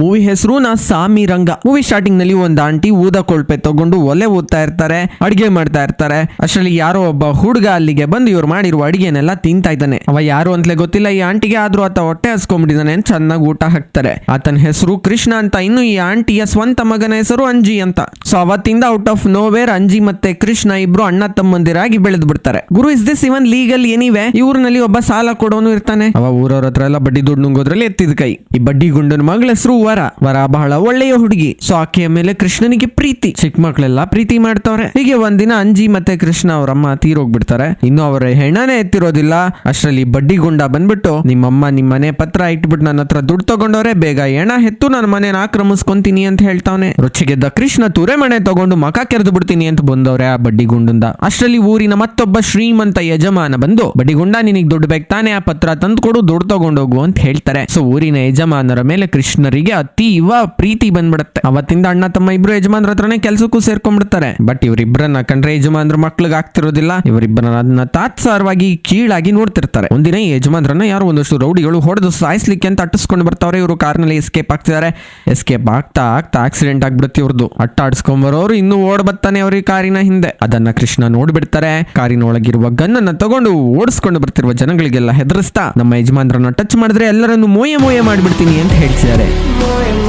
Movie ಹೆಸರು ನಾ ಸಾಮಿ ರಂಗ movie ಸ್ಟಾರ್ಟಿಂಗ್ನಲ್ಲಿ ಒಂದ್ ಆಂಟಿ ಊದ ಕೊಳ್ಪೆ ತಗೊಂಡು ಒಲೆ ಓದ್ತಾ ಇರ್ತಾರೆ, ಅಡಿಗೆ ಮಾಡ್ತಾ ಇರ್ತಾರೆ. ಅಷ್ಟರಲ್ಲಿ ಯಾರೋ ಒಬ್ಬ ಹುಡುಗ ಅಲ್ಲಿಗೆ ಬಂದು ಇವ್ರು ಮಾಡಿರುವ ಅಡಿಗೆನೆಲ್ಲ ತಿಂತಾ ಇದ್ದಾನೆ. ಅವ ಯಾರು ಅಂತಲೇ ಗೊತ್ತಿಲ್ಲ, ಈ ಆಂಟಿಗೆ ಆದ್ರೂ ಆತ ಹೊಟ್ಟೆ ಹಸ್ಕೊಂಡ್ಬಿಟ್ಟಿದ್ದಾನೆ ಚೆನ್ನಾಗಿ ಊಟ ಹಾಕ್ತಾರೆ. ಆತನ ಹೆಸರು ಕೃಷ್ಣ ಅಂತ, ಇನ್ನು ಈ ಆಂಟಿಯ ಸ್ವಂತ ಮಗನ ಹೆಸರು ಅಂಜಿ ಅಂತ. ಸೊ ಅವತ್ತಿಂದ ಔಟ್ ಆಫ್ ನೋವೇರ್ ಅಂಜಿ ಮತ್ತೆ ಕೃಷ್ಣ ಇಬ್ರು ಅಣ್ಣ ತಮ್ಮಂದಿರಾಗಿ ಬೆಳೆದು ಬಿಡ್ತಾರೆ. ಗುರು is this even legal anyway ಈ ಊರಿನಲ್ಲಿ ಒಬ್ಬ ಸಾಲ ಕೊಡೋನು ಇರ್ತಾನೆ. ಅವ ಊರವ್ರ ಹತ್ರ ಎಲ್ಲ ಬಡ್ಡಿ ದುಡ್ಡು ನುಂಗೋದ್ರಲ್ಲಿ ಎತ್ತಿದ ಕೈ. ಈ ಬಡ್ಡಿ ಗುಂಡನ ಮಗಳ ಹೆಸರು ವರ. ವರ ಬಹಳ ಒಳ್ಳೆಯ ಹುಡುಗಿ. ಸೊ ಆಕೆಯ ಮೇಲೆ ಕೃಷ್ಣನಿಗೆ ಪ್ರೀತಿ. ಚಿಕ್ಕ ಮಕ್ಕಳೆಲ್ಲ ಪ್ರೀತಿ ಮಾಡ್ತವ್ರೆ. ಹೀಗೆ ಒಂದಿನ ಅಂಜಿ ಮತ್ತೆ ಕೃಷ್ಣ ಅವರಮ್ಮ ತೀರೋಗ್ಬಿಡ್ತಾರೆ. ಇನ್ನು ಅವರ ಹೆಣನೇ ಎತ್ತಿರೋದಿಲ್ಲ. ಅಷ್ಟರಲ್ಲಿ ಬಡ್ಡಿ ಗುಂಡ ಬಂದ್ಬಿಟ್ಟು ನಿಮ್ಮಮ್ಮ ನಿಮ್ಮ ಮನೆ ಪತ್ರ ಇಟ್ಬಿಟ್ಟು ನನ್ನ ಹತ್ರ ದುಡ್ಡು ತಗೊಂಡವ್ರೆ, ಬೇಗ ಹೆಣ ಹೆತ್ತು ನನ್ನ ಮನೇನ ಆಕ್ರಮಿಸ್ಕೊಂತೀನಿ ಅಂತ ಹೇಳ್ತಾವನೆ. ರುಚಿಗೆದ್ದ ಕೃಷ್ಣ ತುರೆ ಮನೆ ತಗೊಂಡು ಮಕ ಕೆರೆದು ಬಿಡ್ತೀನಿ ಅಂತ ಬಂದವ್ರೆ ಆ ಬಡ್ಡಿ ಗುಂಡಿಂದ. ಅಷ್ಟರಲ್ಲಿ ಊರಿನ ಮತ್ತೊಬ್ಬ ಶ್ರೀಮಂತ ಯಜಮಾನ ಬಂದು, ಬಡ್ಡಿ ಗುಂಡ, ನಿನಗೆ ದುಡ್ಡು ಬೇಕು ತಾನೇ, ಆ ಪತ್ರ ತಂದ್ಕೊಡು, ದುಡ್ಡು ತಗೊಂಡೋಗು ಅಂತ ಹೇಳ್ತಾರೆ. ಸೊ ಊರಿನ ಯಜಮಾನರ ಮೇಲೆ ಕೃಷ್ಣರಿಗೆ ಅತೀವ ಪ್ರೀತಿ ಬಂದ್ಬಿಡುತ್ತೆ. ಅವತ್ತಿಂದ ಅಣ್ಣ ತಮ್ಮ ಇಬ್ರು ಯಜಮಾನ್ರ ಹತ್ರನೇ ಕೆಲ್ಸಕ್ಕೂ ಸೇರ್ಕೊಂಡ್ಬಿಡ್ತಾರೆ. ಬಟ್ ಇವ್ರಿಬ್ರನ್ನ ಕಂಡ್ರೆ ಯಜಮಾನ್ರ ಮಕ್ಳಿಗೆ ಆಗ್ತಿರೋದಿಲ್ಲ. ಇವರಿಬ್ಬರನ್ನ ಅದನ್ನ ತಾತ್ಸಾರವಾಗಿ ಕೀಳಾಗಿ ನೋಡ್ತಿರ್ತಾರೆ. ಒಂದಿನ ಯಜಮಾನ್ರನ್ನ ಯಾರು ಒಂದಷ್ಟು ರೌಡಿಗಳು ಹೊಡೆದು ಸಾಯಿಸ್ಲಿಕ್ಕೆ ಅಂತ ಅಟ್ಟಿಸ್ಕೊಂಡು ಬರ್ತಾವ್ರೆ. ಇವರು ಕಾರ್ನಲ್ಲಿ ಎಸ್ಕೇಪ್ ಆಗ್ತಿದ್ದಾರೆ ಎಸ್ಕೇಪ್ ಆಗ್ತಾ ಆಗ್ತಾ ಆಕ್ಸಿಡೆಂಟ್ ಆಗ್ಬಿಡುತ್ತೆ ಇವ್ರದ್ದು ಅಟ್ಟ ಆಡಿಸ್ಕೊಂಬರೋರು ಇನ್ನೂ ಓಡ್ ಬರ್ತಾನೆ ಅವ್ರಿಗೆ ಕಾರಿನ ಹಿಂದೆ. ಅದನ್ನ ಕೃಷ್ಣ ನೋಡ್ಬಿಡ್ತಾರೆ. ಕಾರಿನ ಒಳಗಿರುವ ಗನ್ನನ್ನ ತಗೊಂಡು ಓಡಿಸ್ಕೊಂಡು ಬರ್ತಿರುವ ಜನಗಳಿಗೆಲ್ಲ ಹೆದರಿಸ್ತಾ, ನಮ್ಮ ಯಜಮಾನ್ರನ್ನ ಟಚ್ ಮಾಡಿದ್ರೆ ಎಲ್ಲರನ್ನು ಮೋಯ ಮೋಯ ಮಾಡಿಬಿಡ್ತೀನಿ ಅಂತ ಹೇಳ್ತಿದ್ದಾರೆ. more and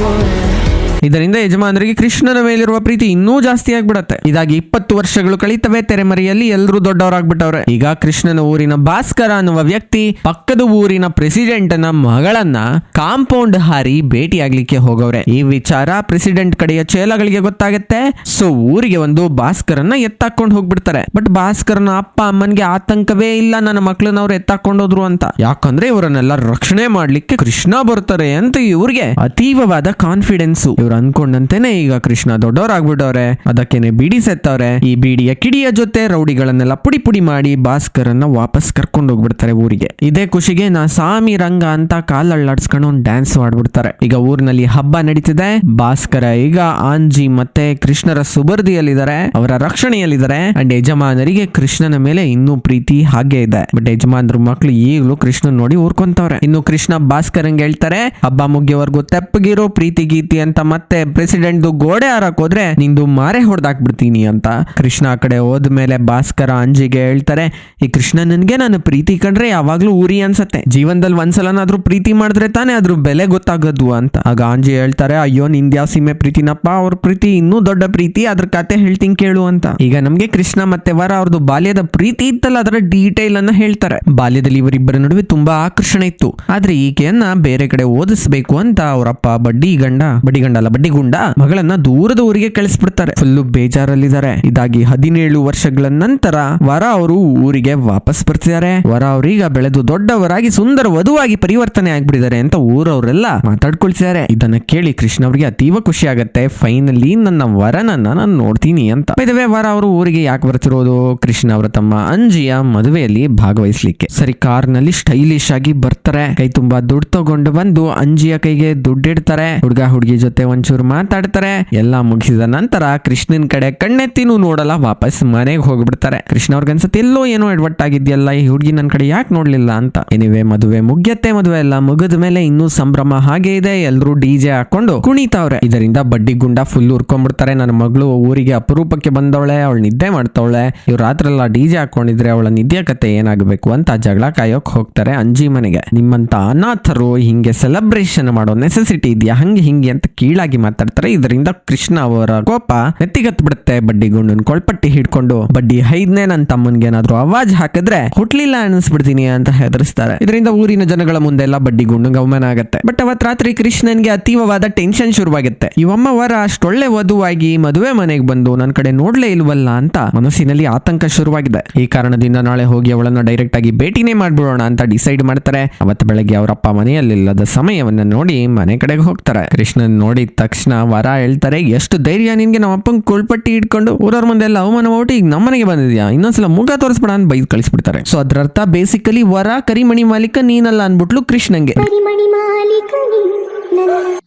ಇದರಿಂದ ಯಜಮಾನರಿಗೆ ಕೃಷ್ಣನ ಮೇಲಿರುವ ಪ್ರೀತಿ ಇನ್ನೂ ಜಾಸ್ತಿ ಆಗ್ಬಿಡತ್ತೆ. ಇದಾಗಿ ಇಪ್ಪತ್ತು ವರ್ಷಗಳು ಕಳೀತವೆ ತೆರೆಮರೆಯಲ್ಲಿ ಎಲ್ಲರೂ ದೊಡ್ಡವರಾಗ್ಬಿಟ್ಟವ್ರೆ. ಈಗ ಕೃಷ್ಣನ ಊರಿನ ಭಾಸ್ಕರ ಅನ್ನುವ ವ್ಯಕ್ತಿ ಪಕ್ಕದ ಊರಿನ ಪ್ರೆಸಿಡೆಂಟ್ನ ಮಗಳನ್ನ ಕಾಂಪೌಂಡ್ ಹಾರಿ ಭೇಟಿಯಾಗ್ಲಿಕ್ಕೆ ಹೋಗವ್ರೆ. ಈ ವಿಚಾರ ಪ್ರೆಸಿಡೆಂಟ್ ಕಡೆಯ ಚೇಲಗಳಿಗೆ ಗೊತ್ತಾಗತ್ತೆ. ಸೊ ಊರಿಗೆ ಒಂದು ಭಾಸ್ಕರನ್ನ ಎತ್ತಾಕೊಂಡು ಹೋಗ್ಬಿಡ್ತಾರೆ. ಬಟ್ ಭಾಸ್ಕರನ ಅಪ್ಪ ಅಮ್ಮನ್ಗೆ ಆತಂಕವೇ ಇಲ್ಲ, ನನ್ನ ಮಕ್ಳನ್ನವ್ರು ಎತ್ತಾಕೊಂಡೋದ್ರು ಅಂತ. ಯಾಕಂದ್ರೆ ಇವರನ್ನೆಲ್ಲ ರಕ್ಷಣೆ ಮಾಡ್ಲಿಕ್ಕೆ ಕೃಷ್ಣ ಬರ್ತಾರೆ ಅಂತ ಇವ್ರಿಗೆ ಅತೀವವಾದ ಕಾನ್ಫಿಡೆನ್ಸ್ ಇವ್ರು ಅನ್ಕೊಂಡಂತೆನೆ ಈಗ ಕೃಷ್ಣ ದೊಡ್ಡವರಾಗ್ಬಿಟ್ಟವ್ರೆ. ಅದಕ್ಕೇನೆ ಬಿಡಿ ಸೆತ್ತವ್ರೆ. ಈ ಬೀಡಿಯ ಕಿಡಿಯ ಜೊತೆ ರೌಡಿಗಳನ್ನೆಲ್ಲ ಪುಡಿ ಪುಡಿ ಮಾಡಿ ಭಾಸ್ಕರನ್ನ ವಾಪಸ್ ಕರ್ಕೊಂಡು ಹೋಗ್ಬಿಡ್ತಾರೆ ಊರಿಗೆ. ಇದೇ ಖುಷಿಗೆ ನಾ ಸಾಮಿ ರಂಗ ಅಂತ ಕಾಲಳ್ಳಾಡ್ಸ್ಕೊಂಡು ಡ್ಯಾನ್ಸ್ ಮಾಡ್ಬಿಡ್ತಾರೆ. ಈಗ ಊರಿನಲ್ಲಿ ಹಬ್ಬ ನಡೀತಿದೆ. ಭಾಸ್ಕರ ಈಗ ಆಂಜಿ ಮತ್ತೆ ಕೃಷ್ಣರ ಸುಬರ್ದಿಯಲ್ಲಿದ್ದಾರೆ. ಅವರ ರಕ್ಷಣೆಯಲ್ಲಿದ್ದಾರೆ. ಅಂಡ್ ಯಜಮಾನರಿಗೆ ಕೃಷ್ಣನ ಮೇಲೆ ಇನ್ನೂ ಪ್ರೀತಿ ಹಾಗೆ ಇದೆ. ಬಟ್ ಯಜಮಾನರ ಮಕ್ಳು ಈಗಲೂ ಕೃಷ್ಣ ನೋಡಿ ಊರ್ಕೊಂತವ್ರೆ. ಇನ್ನು ಕೃಷ್ಣ ಭಾಸ್ಕರಂಗ್ ಹೇಳ್ತಾರೆ, ಹಬ್ಬ ಮುಗಿಯವರೆಗೂ ತೆಪ್ಪಗಿರೋ ಪ್ರೀತಿ ಗೀತಿ ಅಂತ ಮತ್ತೆ ಪ್ರೆಸಿಡೆಂಟ್ ಗೋಡೆ ಹಾರಕ್ ಹೋದ್ರೆ ನಿಂದು ಮಾರೆ ಹೊಡೆದಾಕ್ಬಿಡ್ತೀನಿ ಅಂತ. ಕೃಷ್ಣ ಆ ಕಡೆ ಹೋದ್ಮೇಲೆ ಭಾಸ್ಕರ ಅಂಜಿಗೆ ಹೇಳ್ತಾರೆ, ಈ ಕೃಷ್ಣ ನನ್ಗೆ ನಾನು ಪ್ರೀತಿ ಕಂಡ್ರೆ ಯಾವಾಗ್ಲೂ ಊರಿ ಅನ್ಸತ್ತೆ. ಜೀವನದಲ್ಲಿ ಒಂದ್ಸಲನಾದ್ರೂ ಪ್ರೀತಿ ಮಾಡಿದ್ರೆ ತಾನೇ ಅದ್ರ ಬೆಲೆ ಗೊತ್ತಾಗೋದು ಅಂತ. ಆಗ ಅಂಜಿ ಹೇಳ್ತಾರೆ, ಅಯ್ಯೋ ನಿಂದ್ಯಾ ಸೀಮೆ ಪ್ರೀತಿನಪ್ಪ. ಅವ್ರ ಪ್ರೀತಿ ಇನ್ನೂ ದೊಡ್ಡ ಪ್ರೀತಿ. ಅದ್ರ ಕತೆ ಹೇಳ್ತೀನಿ ಕೇಳು ಅಂತ. ಈಗ ನಮ್ಗೆ ಕೃಷ್ಣ ಮತ್ತೆ ವರ ಅವ್ರದ್ದು ಬಾಲ್ಯದ ಪ್ರೀತಿ ಇತ್ತಲ್ಲ, ಅದರ ಡೀಟೇಲ್ ಅನ್ನ ಹೇಳ್ತಾರೆ. ಬಾಲ್ಯದಲ್ಲಿ ಇವರಿಬ್ಬರ ನಡುವೆ ತುಂಬಾ ಆಕರ್ಷಣೆ ಇತ್ತು. ಆದ್ರೆ ಈಕೆಯನ್ನ ಬೇರೆ ಕಡೆ ಓದಿಸ್ಬೇಕು ಅಂತ ಅವರಪ್ಪ ಬಡ್ಡಿ ಗಂಡ. ಬಡ್ಡಿ ಗಂಡ ಅಲ್ಲ ಬಡ್ಡಿ ಗುಂಡ ಮಗಳನ್ನ ದೂರದ ಊರಿಗೆ ಕಳಿಸ್ಬಿಡ್ತಾರೆ. ಫುಲ್ಲು ಬೇಜಾರಲ್ಲಿದ್ದಾರೆ. ಇದಾಗಿ ಹದಿನೇಳು ವರ್ಷಗಳ ನಂತರ ವರ ಅವರು ಊರಿಗೆ ವಾಪಸ್ ಬರ್ತಿದ್ದಾರೆ. ವರ ಅವರೀಗ ಬೆಳೆದು ದೊಡ್ಡವರಾಗಿ ಸುಂದರ ವಧುವಾಗಿ ಪರಿವರ್ತನೆ ಆಗ್ಬಿಟ್ಟಿದ್ದಾರೆ ಅಂತ ಊರವರೆಲ್ಲ ಮಾತಾಡ್ಕೊಳ್ತಿದ್ದಾರೆ. ಇದನ್ನ ಕೇಳಿ ಕೃಷ್ಣ ಅವರಿಗೆ ಅತೀವ ಖುಷಿ ಆಗತ್ತೆ ಫೈನಲಿ ನನ್ನ ವರನನ್ನ ನಾನು ನೋಡ್ತೀನಿ ಅಂತ. ಇದಾವೆ ವರ ಅವರು ಊರಿಗೆ ಯಾಕೆ ಬರ್ತಿರೋದು? ಕೃಷ್ಣ ಅವರ ತಮ್ಮ ಅಂಜಿಯ ಮದುವೆಯಲ್ಲಿ ಭಾಗವಹಿಸ್ಲಿಕ್ಕೆ. ಸರಿ, ಕಾರ್ನಲ್ಲಿ ಸ್ಟೈಲಿಶ್ ಆಗಿ ಬರ್ತಾರೆ. ಕೈ ತುಂಬಾ ದುಡ್ಡು ತಗೊಂಡು ಬಂದು ಅಂಜಿಯ ಕೈಗೆ ದುಡ್ಡಿಡ್ತಾರೆ ಹುಡುಗ ಹುಡುಗಿ ಜೊತೆ ಒಂಚೂರು ಮಾತಾಡ್ತಾರೆ. ಎಲ್ಲ ಮುಗಿಸಿದ ನಂತರ ಕೃಷ್ಣನ್ ಕಡೆ ಕಣ್ಣೆತ್ತಿನೂ ನೋಡಲ್ಲ, ವಾಪಸ್ ಮನೆಗೆ ಹೋಗ್ಬಿಡ್ತಾರೆ. ಕೃಷ್ಣ ಅವ್ರಿಗನ್ಸತ್ತೆ, ಎಲ್ಲೋ ಏನೋ ಎಡ್ವಟ್ ಆಗಿದ್ಯಲ್ಲ, ಈ ಹುಡುಗಿ ನನ್ನ ಕಡೆ ಯಾಕೆ ನೋಡ್ಲಿಲ್ಲ ಅಂತ. ಎನಿವೆ ಮದುವೆ ಮುಗ್ಯತ್ತೆ, ಮದುವೆ ಎಲ್ಲ ಮುಗಿದ ಮೇಲೆ ಇನ್ನೂ ಸಂಭ್ರಮ ಹಾಗೆ ಇದೆ. ಎಲ್ಲರೂ ಡಿ ಜೆ ಹಾಕೊಂಡು ಕುಣಿತಾವ್ರೆ. ಇದರಿಂದ ಬಡ್ಡಿ ಗುಂಡ ಫುಲ್ ಉರ್ಕೊಂಡ್ಬಿಡ್ತಾರೆ. ನನ್ನ ಮಗಳು ಊರಿಗೆ ಅಪರೂಪಕ್ಕೆ ಬಂದವಳೆ, ಅವಳು ನಿದ್ದೆ ಮಾಡ್ತಾವಳೆ. ಇವ್ರು ರಾತ್ರೆಲ್ಲ ಡಿ ಜೆ ಹಾಕೊಂಡಿದ್ರೆ ಅವಳ ನಿದ್ದೆ ಕತೆ ಏನಾಗಬೇಕು ಅಂತ ಜಗಳ ಕಾಯೋಕ್ ಹೋಗ್ತಾರೆ ಅಂಜಿ ಮನೆಗೆ. ನಿಮ್ಮಂತ ಅನಾಥರು ಹಿಂಗೆ ಸೆಲೆಬ್ರೇಷನ್ ಮಾಡೋ ನೆಸೆಸಿಟಿ ಇದೆಯಾ? ಹಂಗೆ ಹಿಂಗೆ ಅಂತ ಕೀಳಾಗಿ ಮಾತಾಡ್ತಾರೆ. ಇದರಿಂದ ಕೃಷ್ಣ ಅವರ ಕೋಪ ನೆತ್ತಿಗತ್ ಬಿಡುತ್ತೆ ಬಡ್ಡಿ ಗುಂಡನ್ ಕೊಳ್ಪಟ್ಟಿ ಹಿಡ್ಕೊಂಡು ಬಡ್ಡಿ ಹೈದ್ನೇ ನನ್ನ ತಮ್ಮನ್ಗೆ ಏನಾದ್ರು ಅವಾಜ್ ಹಾಕಿದ್ರೆ ಹುಟ್ಲಿಲ್ಲ ಅನಿಸ್ಬಿಡ್ತೀನಿ ಅಂತ ಹೆದರಿಸ್ತಾರೆ. ಇದರಿಂದ ಊರಿನ ಜನಗಳ ಮುಂದೆ ಎಲ್ಲ ಬಡ್ಡಿ ಗುಂಡು ಗಮನ ಆಗುತ್ತೆ. ಬಟ್ ಅವತ್ ರಾತ್ರಿ ಕೃಷ್ಣನ್ಗೆ ಅತೀವವಾದ ಟೆನ್ಷನ್ ಶುರುವಾಗುತ್ತೆ. ಇವಮ್ಮ ವರ ಅಷ್ಟೊಳ್ಳೆ ವಧುವಾಗಿ ಮದುವೆ ಮನೆಗೆ ಬಂದು ನನ್ನ ಕಡೆ ನೋಡ್ಲೇ ಇಲ್ವಲ್ಲ ಅಂತ ಮನಸ್ಸಿನಲ್ಲಿ ಆತಂಕ ಶುರುವಾಗಿದೆ. ಈ ಕಾರಣದಿಂದ ನಾಳೆ ಹೋಗಿ ಅವಳನ್ನ ಡೈರೆಕ್ಟ್ ಆಗಿ ಭೇಟಿನೇ ಮಾಡ್ಬಿಡೋಣ ಅಂತ ಡಿಸೈಡ್ ಮಾಡ್ತಾರೆ. ಅವತ್ತು ಬೆಳಗ್ಗೆ ಅವರಪ್ಪ ಮನೆಯಲ್ಲಿಲ್ಲದ ಸಮಯವನ್ನ ನೋಡಿ ಮನೆ ಕಡೆಗೆ ಹೋಗ್ತಾರೆ. ಕೃಷ್ಣನ್ ನೋಡಿದ ತಕ್ಷಣ ವರ ಹೇಳ್ತಾರೆ, ಎಷ್ಟು ಧೈರ್ಯ ನಿನಗೆ ನಮ್ಮ ಅಪ್ಪನ ಕೊಳ್ಪಟ್ಟಿ ಇಟ್ಕೊಂಡು ಊರವ್ರ ಮುಂದೆ ಎಲ್ಲ ಅವಮಾನ ಮಾಡ್ಬಿಟ್ಟು ಈಗ ನಮ್ಮನೆಗೆ ಬಂದಿದ್ಯಾ? ಇನ್ನೊಂದ್ಸಲ ಮುಖ ತೋರಿಸ್ಬೇಡ ಅಂತ ಬೈದು ಕಳಿಸ್ಬಿಡ್ತಾರೆ. ಸೊ ಅದರರ್ಥ ಬೇಸಿಕಲಿ ವರ ಕರಿಮಣಿ ಮಾಲೀಕ ನೀನಲ್ಲ ಅನ್ಬಿಟ್ಲು ಕೃಷ್ಣಂಗೆ.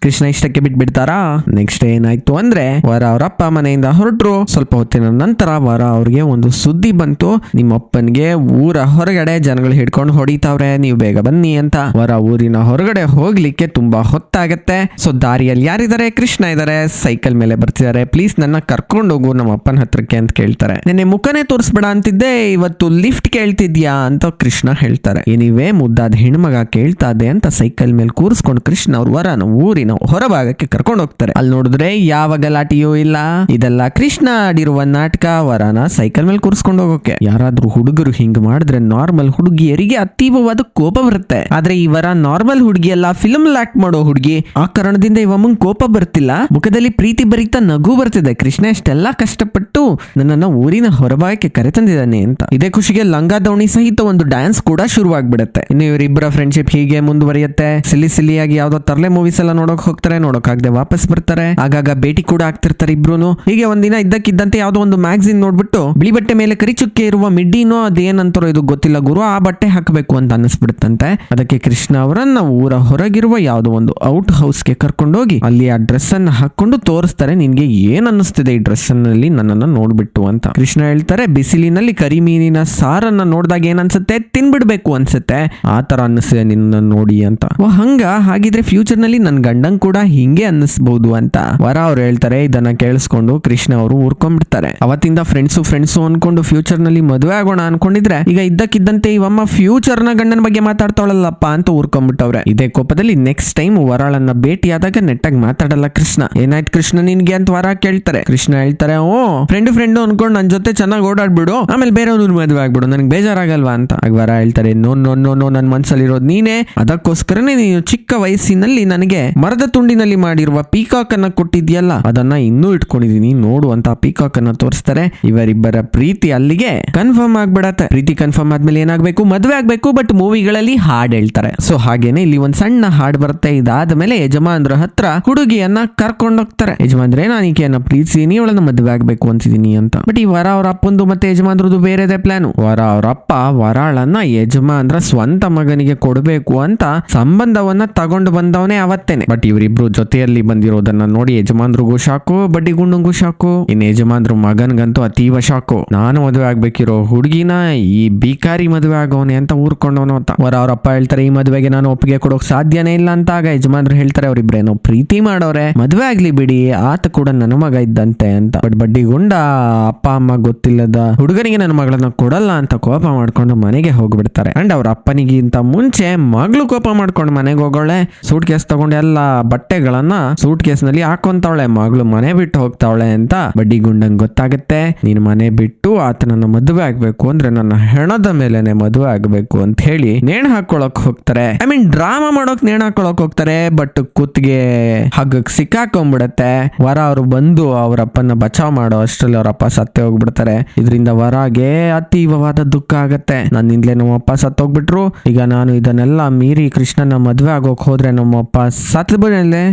ಕೃಷ್ಣ ಇಷ್ಟಕ್ಕೆ ಬಿಟ್ಬಿಡ್ತಾರಾ? ನೆಕ್ಸ್ಟ್ ಏನಾಯ್ತು ಅಂದ್ರೆ, ವರ ಅವ್ರ ಮನೆಯಿಂದ ಹೊರಟ್ರು. ಸ್ವಲ್ಪ ಹೊತ್ತಿನ ನಂತರ ವರ ಅವ್ರಿಗೆ ಒಂದು ಸುದ್ದಿ ಬಂತು. ನಿಮ್ಮ ಅಪ್ಪನ್ಗೆ ಊರ ಹೊರಗಡೆ ಜನಗಳು ಹಿಡ್ಕೊಂಡು ಹೊಡಿತಾವ್ರೆ, ನೀವು ಬೇಗ ಬನ್ನಿ ಅಂತ. ವರ ಊರಿನ ಹೊರಗಡೆ ಹೋಗ್ಲಿಕ್ಕೆ ತುಂಬಾ ಹೊತ್ತಾಗತ್ತೆ. ಸೊ ದಾರಿಯಲ್ಲಿ ಯಾರಿದ್ದಾರೆ? ಕೃಷ್ಣ ಇದಾರೆ ಸೈಕಲ್ ಮೇಲೆ ಬರ್ತಿದ್ದಾರೆ. ಪ್ಲೀಸ್ ನನ್ನ ಕರ್ಕೊಂಡು ಹೋಗು, ನಮ್ಮ ಅಪ್ಪನ ಹತ್ರಕ್ಕೆ ಅಂತ ಕೇಳ್ತಾರೆ. ನಿನ್ನೆ ಮುಖನೇ ತೋರಿಸ್ಬೇಡ ಅಂತಿದ್ದೆ. ಇವತ್ತು ಲಿಫ್ಟ್ ಕೇಳ್ತಿದ್ಯಾ ಅಂತ ಕೃಷ್ಣ ಹೇಳ್ತಾರೆ. ಏನಿವೆ ಮುದ್ದಾದ ಹೆಣ್ಮಗ ಕೇಳ್ತಾ ಇದೆ ಅಂತ ಸೈಕಲ್ ಮೇಲೆ ಕೂರಿಸ್ಕೊಂಡು ಕೃಷ್ಣ ಅವ್ರ ವರನ ಊರಿನ ಹೊರಭಾಗಕ್ಕೆ ಕರ್ಕೊಂಡು ಹೋಗ್ತಾರೆ. ಅಲ್ಲಿ ನೋಡಿದ್ರೆ ಯಾವ ಗಲಾಟೆಯೂ ಇಲ್ಲ. ಇದೆಲ್ಲ ಕೃಷ್ಣ ಆಡಿರುವ ನಾಟಕ, ವರನ ಸೈಕಲ್ ಮೇಲೆ ಕೂರಿಸ್ಕೊಂಡು ಹೋಗೋಕೆ. ಯಾರಾದ್ರೂ ಹುಡುಗರು ಹಿಂಗ್ ಮಾಡಿದ್ರೆ ನಾರ್ಮಲ್ ಹುಡುಗಿಯರಿಗೆ ಅತೀವವಾದ ಕೋಪ ಬರುತ್ತೆ. ಆದ್ರೆ ಈ ವರ ನಾರ್ಮಲ್ ಹುಡುಗಿ ಅಲ್ಲ ಫಿಲ್ಮ್ ಆಕ್ಟ್ ಮಾಡೋ ಹುಡುಗಿ, ಆ ಕಾರಣದಿಂದ ಇವಮ್ಮಂಗ್ ಕೋಪ ಬರ್ತಿಲ್ಲ. ಮುಖದಲ್ಲಿ ಪ್ರೀತಿ ಭರಿತ ನಗು ಬರ್ತಿದೆ. ಕೃಷ್ಣ ಎಷ್ಟೆಲ್ಲ ಕಷ್ಟಪಟ್ಟು ನನ್ನನ್ನ ಊರಿನ ಹೊರಭಾಗಕ್ಕೆ ಕರೆತಂದಿದ್ದಾನೆ ಅಂತ. ಇದೇ ಖುಷಿಗೆ ಲಂಗಾ ದೋಣಿ ಸಹಿತ ಒಂದು ಡ್ಯಾನ್ಸ್ ಕೂಡ ಶುರುವಾಗ್ಬಿಡುತ್ತೆ. ಇನ್ನು ಇವರಿಬ್ಬರ ಫ್ರೆಂಡ್ಶಿಪ್ ಹೀಗೆ ಮುಂದುವರಿಯುತ್ತೆ. ಸಿಲಿ ಸಿಲಿಯಾಗಿ ಯಾವ್ದೋ ತರ್ಲೆ ಮೂವೀಸ್ ಎಲ್ಲ ನೋಡಕ್ ಹೋಗ್ತಾರೆ, ನೋಡಕ್ ಆಗದೆ ವಾಪಸ್ ಬರ್ತಾರೆ. ಆಗಾಗ ಭೇಟಿ ಕೂಡ ಆಗ್ತಿರ್ತಾರೆ ಇಬ್ರು ಹೀಗೆ ಒಂದಿನ ಇದ್ದಕ್ಕಿದ್ದಂತೆ ಯಾವ್ದೋ ಒಂದು ಮ್ಯಾಗ್ಝಿನ್ ನೋಡ್ಬಿಟ್ಟು ಬಿಳಿ ಬಟ್ಟೆ ಮೇಲೆ ಕರಿಚುಕ್ಕೆ ಇರುವ ಮಿಡ್ಡಿನೋ ಅದೇನಂತಾರೋ ಇದು ಗೊತ್ತಿಲ್ಲ ಗುರು, ಆ ಬಟ್ಟೆ ಹಾಕಬೇಕು ಅಂತ ಅನ್ನಿಸ್ಬಿಡುತ್ತಂತೆ ಅದಕ್ಕೆ ಕೃಷ್ಣ ಅವರನ್ನ ಊರ ಹೊರಗಿರುವ ಯಾವ್ದೋ ಒಂದು ಔಟ್ ಹೌಸ್ಗೆ ಕರ್ಕೊಂಡೋಗಿ ಅಲ್ಲಿ ಆ ಡ್ರೆಸ್ ಅನ್ನ ಹಾಕೊಂಡು ತೋರಿಸ್ತಾರೆ, ನಿನ್ಗೆ ಏನ್ ಅನ್ನಿಸ್ತಿದೆ ಈ ಡ್ರೆಸ್ನಲ್ಲಿ ನನ್ನನ್ನ ನೋಡ್ಬಿಟ್ಟು ಅಂತ. ಕೃಷ್ಣ ಹೇಳ್ತಾರೆ, ಬಿಸಿಲಿನಲ್ಲಿ ಕರಿ ಮೀನಿನ ಸಾರನ್ನ ನೋಡಿದಾಗ ಏನ್ ಅನ್ಸುತ್ತೆ? ತಿನ್ಬಿಡ್ಬೇಕು ಅನ್ಸುತ್ತೆ. ಆ ತರ ಅನ್ನಿಸ್ತಿದೆ ನಿನ್ನ ನೋಡಿ ಅಂತ. ಹಂಗ? ಹಾಗಿದ್ರೆ ಫ್ಯೂಚರ್ನಲ್ಲಿ ನನ್ ಗಂಡಂಗ್ ಕೂಡ ಹಿಂಗೆ ಅನ್ನಿಸ್ಬಹುದು ಅಂತ. ವರ ಅವ್ರು ಹೇಳ್ತಾರೆ, ಇದನ್ನ ಕೇಳಿಸ್ಕೊಂಡು ಕೃಷ್ಣ ಅವರು ಊರ್ಕೊಂಡ್ಬಿಡ್ತಾರೆ. ಅವತ್ತಿಂದ ಫ್ರೆಂಡ್ಸು ಫ್ರೆಂಡ್ಸು ಅನ್ಕೊಂಡು ಫ್ಯೂಚರ್ನಲ್ಲಿ ಮದುವೆ ಆಗೋಣ ಅನ್ಕೊಂಡಿದ್ರೆ, ಈಗ ಇದ್ದಕ್ಕಿದ್ದಂತೆ ಇವಮ್ಮ ಫ್ಯೂಚರ್ನ ಗಂಡನ ಬಗ್ಗೆ ಮಾತಾಡ್ತಾಳಲ್ಲಪ್ಪ ಅಂತ ಊರ್ಕೊಂಡ್ಬಿಟ್ಟವ್ರೆ ಇದೇ ಕೋಪದಲ್ಲಿ ನೆಕ್ಸ್ಟ್ ಟೈಮ್ ವರಾಳನ್ನ ಭೇಟಿಯಾದಾಗ ನೆಟ್ಟಾಗಿ ಮಾತಾಡಲ್ಲ ಕೃಷ್ಣ. ಏನಾಯ್ತು ಕೃಷ್ಣ ನಿನ್ಗೆ ಅಂತ ವರ ಕೇಳ್ತಾರೆ. ಕೃಷ್ಣ ಹೇಳ್ತಾರೆ, ಓ ಫ್ರೆಂಡ್ ಫ್ರೆಂಡ್ ಅನ್ಕೊಂಡು ನನ್ ಜೊತೆ ಚೆನ್ನಾಗಿ ಓಡಾಡ್ಬಿಡು. ಆಮೇಲೆ ಬೇರೆಯವ್ರ ಮದುವೆ ಆಗ್ಬಿಡು, ನನಗೆ ಬೇಜಾರಾಗಲ್ವಾ? ಅಂತ. ಆಗ ವರ ಹೇಳ್ತಾರೆ ನೋ ನೋ ನೋ ನೋ ನನ್ನ ಮನ್ಸಲ್ಲಿರೋದು ನೀನೇ. ಅದಕ್ಕೋಸ್ಕರನೇ ನೀನು ಚಿಕ್ಕ ವಯಸ್ಸಿನಲ್ಲಿ ನನಗೆ ಮರದ ತುಂಡಿನಲ್ಲಿ ಮಾಡಿರುವ ಪೀಕಾಕ್ ಅನ್ನ ಕೊಟ್ಟಿದ್ಯಲ್ಲ ಅದನ್ನ ಇನ್ನೂ ಇಟ್ಕೊಂಡಿದೀನಿ. ನೋಡುವಂತ ಪೀಕಾಕ್ ಅನ್ನ ತೋರಿಸ್ತಾರೆ. ಇವರಿಬ್ಬರ ಪ್ರೀತಿ ಅಲ್ಲಿಗೆ ಕನ್ಫರ್ಮ್ ಆಗ್ಬಿಡತ್ತೆ. ಪ್ರೀತಿ ಕನ್ಫರ್ಮ್ ಆದ್ಮೇಲೆ ಏನಾಗ್ಬೇಕು? ಮದುವೆ ಆಗ್ಬೇಕು ಬಟ್ ಮೂವಿಗಳಲ್ಲಿ ಹಾಡ್ ಹೇಳ್ತಾರೆ. ಸೊ ಹಾಗೇನೆ ಇಲ್ಲಿ ಒಂದ್ ಸಣ್ಣ ಹಾಡ್ ಬರುತ್ತೆ. ಇದಾದ ಮೇಲೆ ಯಜಮಾನ್ರ ಹತ್ರ ಹುಡುಗಿಯನ್ನ ಕರ್ಕೊಂಡೋಗ್ತಾರೆ ಯಜಮಾನ್ರೆ, ನಾನು ಈಕೆಯನ್ನ ಪ್ರೀತಿಸಿದೀನಿ ಅವಳನ್ನ ಮದುವೆ ಆಗ್ಬೇಕು ಅಂತಿದೀನಿ ಅಂತ. ಬಟ್ ಈ ವರ ಅವ್ರ ಅಪ್ಪಂದು ಮತ್ತೆ ಯಜಮಾನ್ರದ್ದು ಬೇರೆದೇ ಪ್ಲಾನ್ ವರ ಅವ್ರ ಅಪ್ಪ ವರಾಳನ್ನ ಯಜಮಾನ್ರ ಸ್ವಂತ ಮಗನಿಗೆ ಕೊಡಬೇಕು ಅಂತ ಸಂಬಂಧವನ್ನ ತಗೊಂಡು ಬಂದವನೇ ಅವತ್ತೇನೆ ಬಟ್ ಇವರಿಬ್ರು ಜೊತೆಯಲ್ಲಿ ಬಂದಿರೋದನ್ನ ನೋಡಿ ಯಜಮಾನ್ರಿಗೂ ಶಾಕು, ಬಡ್ಡಿ ಗುಂಡಂಗೂ ಶಾಕು. ಇನ್ನು ಯಜಮಾನ್ರು ಮಗನ್ಗಂತೂ ಅತೀವ ಶಾಕು. ನಾನು ಮದುವೆ ಆಗ್ಬೇಕಿರೋ ಹುಡುಗಿನ ಈ ಬಿಕಾರಿ ಮದುವೆ ಆಗೋನೆ ಅಂತ ಊರ್ಕೊಂಡವನು ಅಂತ. ಅವರ ಅವ್ರ ಅಪ್ಪ ಹೇಳ್ತಾರೆ, ಈ ಮದುವೆಗೆ ನಾನು ಒಪ್ಪಿಗೆ ಕೊಡೋಕ್ ಸಾಧ್ಯನೇ ಇಲ್ಲ ಅಂತ ಆಗ ಯಜಮಾನ್ರು ಹೇಳ್ತಾರೆ, ಅವರಿಬ್ರೇನೋ ಪ್ರೀತಿ ಮಾಡೋರೆ. ಮದುವೆ ಆಗ್ಲಿ ಬಿಡಿ, ಆತ ಕೂಡ ನನ್ನ ಮಗ ಇದ್ದಂತೆ ಅಂತ. ಬಟ್ ಬಡ್ಡಿ ಗುಂಡ, ಅಪ್ಪ, ಅಮ್ಮ ಗೊತ್ತಿಲ್ಲದ ಹುಡುಗನಿಗೆ ನನ್ನ ಮಗಳನ್ನ ಕೊಡಲ್ಲ ಅಂತ ಕೋಪ ಮಾಡ್ಕೊಂಡು ಮನೆಗೆ ಹೋಗ್ಬಿಡ್ತಾರೆ. ಅಂಡ್ ಅವ್ರ ಅಪ್ಪನಿಗಿಂತ ಮುಂಚೆ ಮಗಳು ಕೋಪ ಮಾಡ್ಕೊಂಡು ಮನೆಗೆ ಹೋಗೋಳೆ. ಸೂಟ್ ಕೇಸ್ ತಗೊಂಡು ಎಲ್ಲ ಬಟ್ಟೆಗಳನ್ನ ಸೂಟ್ ಕೇಸ್ನಲ್ಲಿ ಹಾಕೊಂತಾವಳೆ ಮಗಳು ಮನೆ ಬಿಟ್ಟು ಹೋಗ್ತಾವಳೆ ಅಂತ ಬಡ್ಡಿ ಗುಂಡಂಗ್ ಗೊತ್ತಾಗುತ್ತೆ. ನೀನ್ ಮನೆ ಬಿಟ್ಟು ಆತನನ್ನ ಮದುವೆ ಆಗ್ಬೇಕು ಅಂದ್ರೆ ನನ್ನ ಹೆಣದ ಮೇಲೆನೆ ಮದುವೆ ಆಗ್ಬೇಕು ಅಂತ ಹೇಳಿ ನೇಣ್ ಹಾಕೊಳಕ್ ಹೋಗ್ತಾರೆ. ಐ ಮೀನ್ ಡ್ರಾಮಾ ಮಾಡೋಕ್ ನೇಣ್ ಹಾಕೊಳಕ್ ಹೋಗ್ತಾರೆ ಬಟ್ ಕುತ್ತಿಗೆ ಹಗ್ಗಕ್ ಸಿಕ್ಕಾಕೊಂಡ್ಬಿಡತ್ತೆ. ವರ ಅವರು ಬಂದು ಅವ್ರ ಬಚಾವ್ ಮಾಡೋ ಅಷ್ಟ್ರಲ್ಲಿ ಅವ್ರ ಅಪ್ಪ ಸತ್ತೇ ಹೋಗ್ಬಿಡ್ತಾರೆ. ಇದರಿಂದ ವರಗೆ ಅತೀವವಾದ ದುಃಖ ಆಗತ್ತೆ. ನನ್ನಿಂದಲೇ ನಮ್ಮಪ್ಪ ಸತ್ತೋಗ್ಬಿಟ್ರು. ಈಗ ನಾನು ಇದನ್ನೆಲ್ಲ ಮೀರಿ ಕೃಷ್ಣನ ಮದ್ವೆ ಆಗೋಕ್ ಹೋದ್ರೆ ನಮ್ಮಪ್ಪ ಸತ್